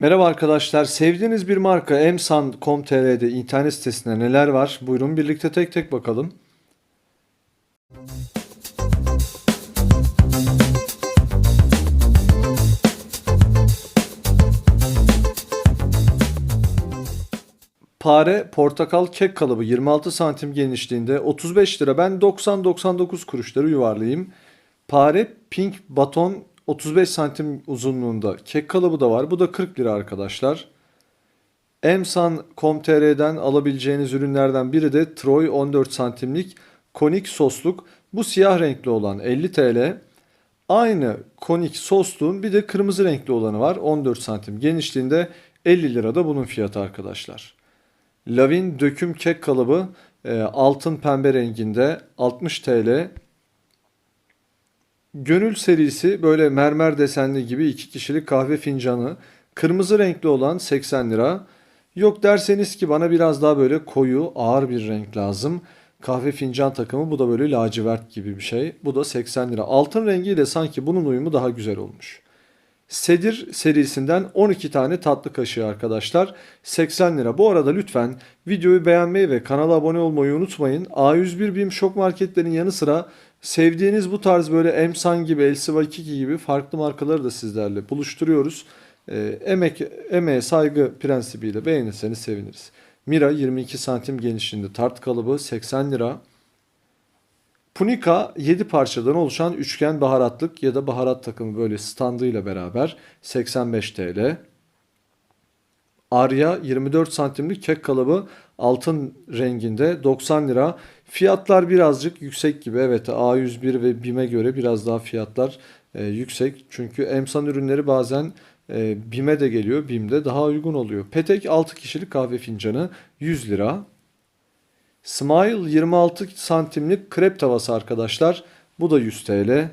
Merhaba arkadaşlar. Sevdiğiniz bir marka emsan.com.tr'de internet sitesinde neler var? Buyurun birlikte tek tek bakalım. Pare portakal kek kalıbı 26 santim genişliğinde 35 lira. Ben 90-99 kuruşları yuvarlayayım. Pare pink baton 35 santim uzunluğunda kek kalıbı da var. Bu da 40 lira arkadaşlar. Emsan.com.tr'den alabileceğiniz ürünlerden biri de Troy 14 santimlik konik sosluk. Bu siyah renkli olan 50 TL. Aynı konik sosluğun bir de kırmızı renkli olanı var. 14 santim genişliğinde 50 lira da bunun fiyatı arkadaşlar. Lavin döküm kek kalıbı e, altın pembe renginde 60 TL. Gönül serisi böyle mermer desenli gibi iki kişilik kahve fincanı. Kırmızı renkli olan 80 lira. Yok derseniz ki bana biraz daha böyle koyu ağır bir renk lazım. Kahve fincan takımı bu da böyle lacivert gibi bir şey. Bu da 80 lira. Altın rengiyle sanki bunun uyumu daha güzel olmuş. Sedir serisinden 12 tane tatlı kaşığı arkadaşlar. 80 lira. Bu arada lütfen videoyu beğenmeyi ve kanala abone olmayı unutmayın. A101 BİM şok marketlerin yanı sıra sevdiğiniz bu tarz böyle Emsan gibi, Elsiva 2 gibi farklı markaları da sizlerle buluşturuyoruz. Ee, emek, emeğe saygı prensibiyle beğenirseniz seviniriz. Mira 22 santim genişliğinde tart kalıbı 80 lira. Punika 7 parçadan oluşan üçgen baharatlık ya da baharat takımı böyle standıyla beraber 85 TL. Arya 24 santimlik kek kalıbı altın renginde 90 lira. Fiyatlar birazcık yüksek gibi. Evet A101 ve BİM'e göre biraz daha fiyatlar e, yüksek. Çünkü emsan ürünleri bazen e, BİM'e de geliyor. BİM'de daha uygun oluyor. Petek 6 kişilik kahve fincanı 100 lira. Smile 26 santimlik krep tavası arkadaşlar. Bu da 100 TL.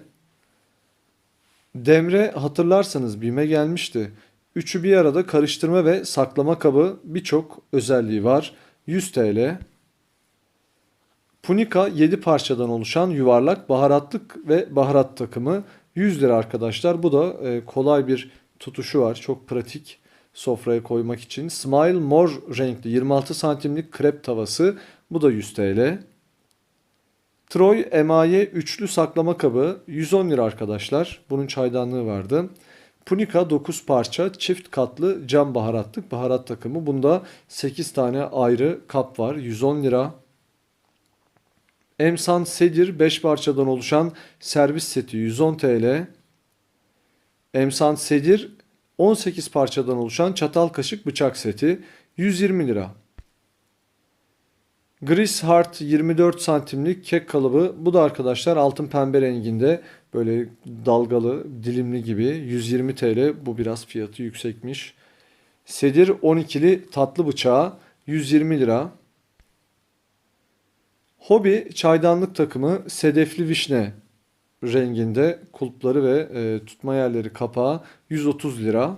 Demre hatırlarsanız BİM'e gelmişti. Üçü bir arada karıştırma ve saklama kabı birçok özelliği var. 100 TL. Punika 7 parçadan oluşan yuvarlak baharatlık ve baharat takımı 100 lira arkadaşlar. Bu da e, kolay bir tutuşu var. Çok pratik sofraya koymak için. Smile mor renkli 26 santimlik krep tavası. Bu da 100 TL. Troy emaye üçlü saklama kabı 110 lira arkadaşlar. Bunun çaydanlığı vardı. Punika 9 parça çift katlı cam baharatlık baharat takımı. Bunda 8 tane ayrı kap var. 110 lira. Emsan Sedir 5 parçadan oluşan servis seti 110 TL. Emsan Sedir 18 parçadan oluşan çatal kaşık bıçak seti 120 lira. Gris Heart 24 santimlik kek kalıbı. Bu da arkadaşlar altın pembe renginde böyle dalgalı dilimli gibi 120 TL. Bu biraz fiyatı yüksekmiş. Sedir 12'li tatlı bıçağı 120 lira. Hobi çaydanlık takımı sedefli vişne renginde kulpları ve e, tutma yerleri kapağı 130 lira.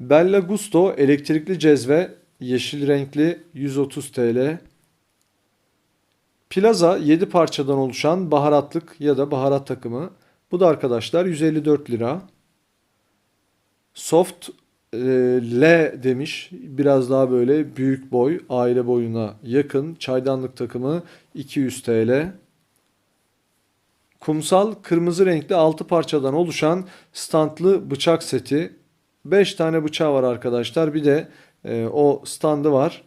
Bella Gusto elektrikli cezve yeşil renkli 130 TL. Plaza 7 parçadan oluşan baharatlık ya da baharat takımı. Bu da arkadaşlar 154 lira. Soft e, L demiş. Biraz daha böyle büyük boy, aile boyuna yakın. Çaydanlık takımı 200 TL. Kumsal kırmızı renkli 6 parçadan oluşan standlı bıçak seti. 5 tane bıçağı var arkadaşlar. Bir de e, o standı var.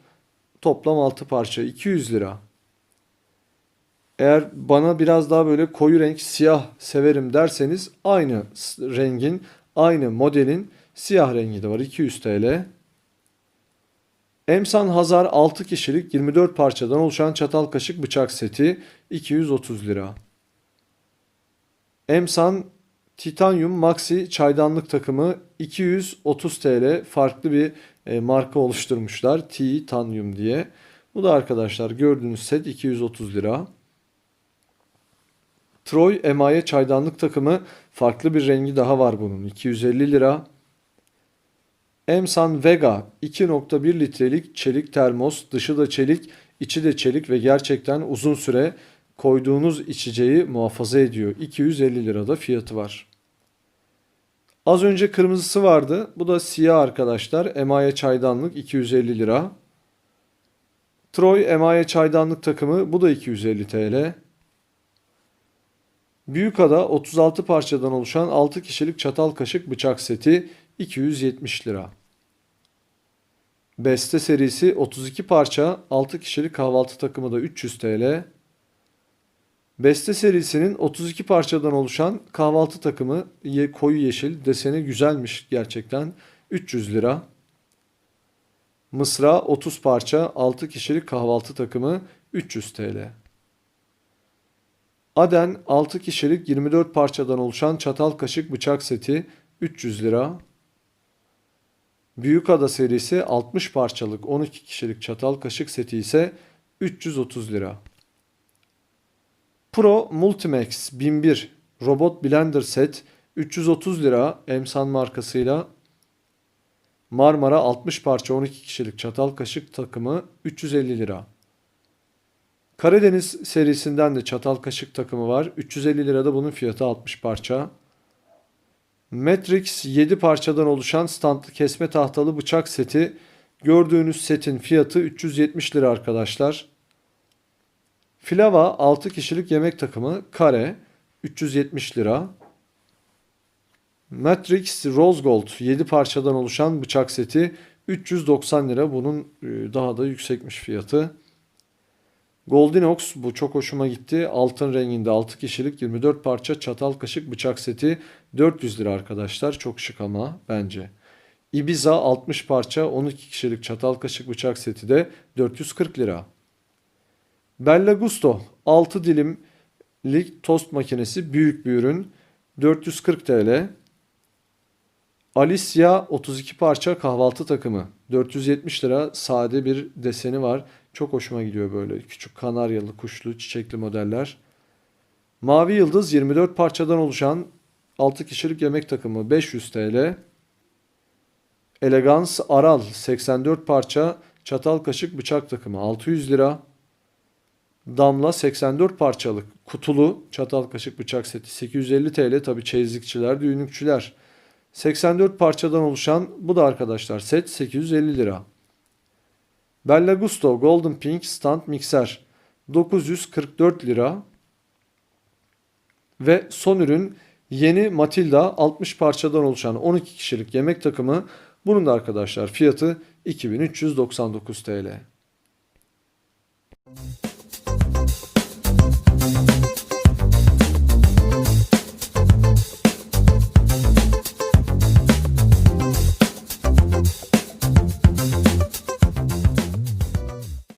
Toplam 6 parça 200 lira. Eğer bana biraz daha böyle koyu renk siyah severim derseniz aynı rengin aynı modelin siyah rengi de var 200 TL. Emsan Hazar 6 kişilik 24 parçadan oluşan çatal kaşık bıçak seti 230 lira. Emsan Titanium Maxi çaydanlık takımı 230 TL farklı bir e, marka oluşturmuşlar. Titanium diye. Bu da arkadaşlar gördüğünüz set 230 lira. Troy emaye çaydanlık takımı farklı bir rengi daha var bunun. 250 lira. Emsan Vega 2.1 litrelik çelik termos, dışı da çelik, içi de çelik ve gerçekten uzun süre koyduğunuz içeceği muhafaza ediyor. 250 lirada fiyatı var. Az önce kırmızısı vardı. Bu da siyah arkadaşlar. Emaye çaydanlık 250 lira. Troy Emaye çaydanlık takımı bu da 250 TL. Büyükada 36 parçadan oluşan 6 kişilik çatal kaşık bıçak seti 270 lira. Beste serisi 32 parça 6 kişilik kahvaltı takımı da 300 TL. Beste serisinin 32 parçadan oluşan kahvaltı takımı koyu yeşil deseni güzelmiş gerçekten 300 lira. Mısra 30 parça 6 kişilik kahvaltı takımı 300 TL. Aden 6 kişilik 24 parçadan oluşan çatal kaşık bıçak seti 300 lira. Büyükada serisi 60 parçalık 12 kişilik çatal kaşık seti ise 330 lira. Pro Multimax 1001 robot blender set 330 lira Emsan markasıyla Marmara 60 parça 12 kişilik çatal kaşık takımı 350 lira. Karadeniz serisinden de çatal kaşık takımı var. 350 lirada bunun fiyatı 60 parça. Matrix 7 parçadan oluşan standlı kesme tahtalı bıçak seti. Gördüğünüz setin fiyatı 370 lira arkadaşlar. Filava 6 kişilik yemek takımı kare 370 lira. Matrix Rose Gold 7 parçadan oluşan bıçak seti 390 lira. Bunun e, daha da yüksekmiş fiyatı. Goldinox bu çok hoşuma gitti. Altın renginde 6 kişilik 24 parça çatal kaşık bıçak seti 400 lira arkadaşlar. Çok şık ama bence. Ibiza 60 parça 12 kişilik çatal kaşık bıçak seti de 440 lira. Bella Gusto 6 dilimlik tost makinesi büyük bir ürün 440 TL. Alicia 32 parça kahvaltı takımı 470 lira sade bir deseni var. Çok hoşuma gidiyor böyle küçük kanaryalı, kuşlu, çiçekli modeller. Mavi Yıldız 24 parçadan oluşan 6 kişilik yemek takımı 500 TL. Elegans Aral 84 parça çatal kaşık bıçak takımı 600 lira. Damla 84 parçalık kutulu çatal kaşık bıçak seti 850 TL. Tabi çeyizlikçiler, düğünlükçüler. 84 parçadan oluşan bu da arkadaşlar set 850 lira. Bella Gusto Golden Pink Stand Mixer 944 lira. Ve son ürün yeni Matilda 60 parçadan oluşan 12 kişilik yemek takımı. Bunun da arkadaşlar fiyatı 2399 TL.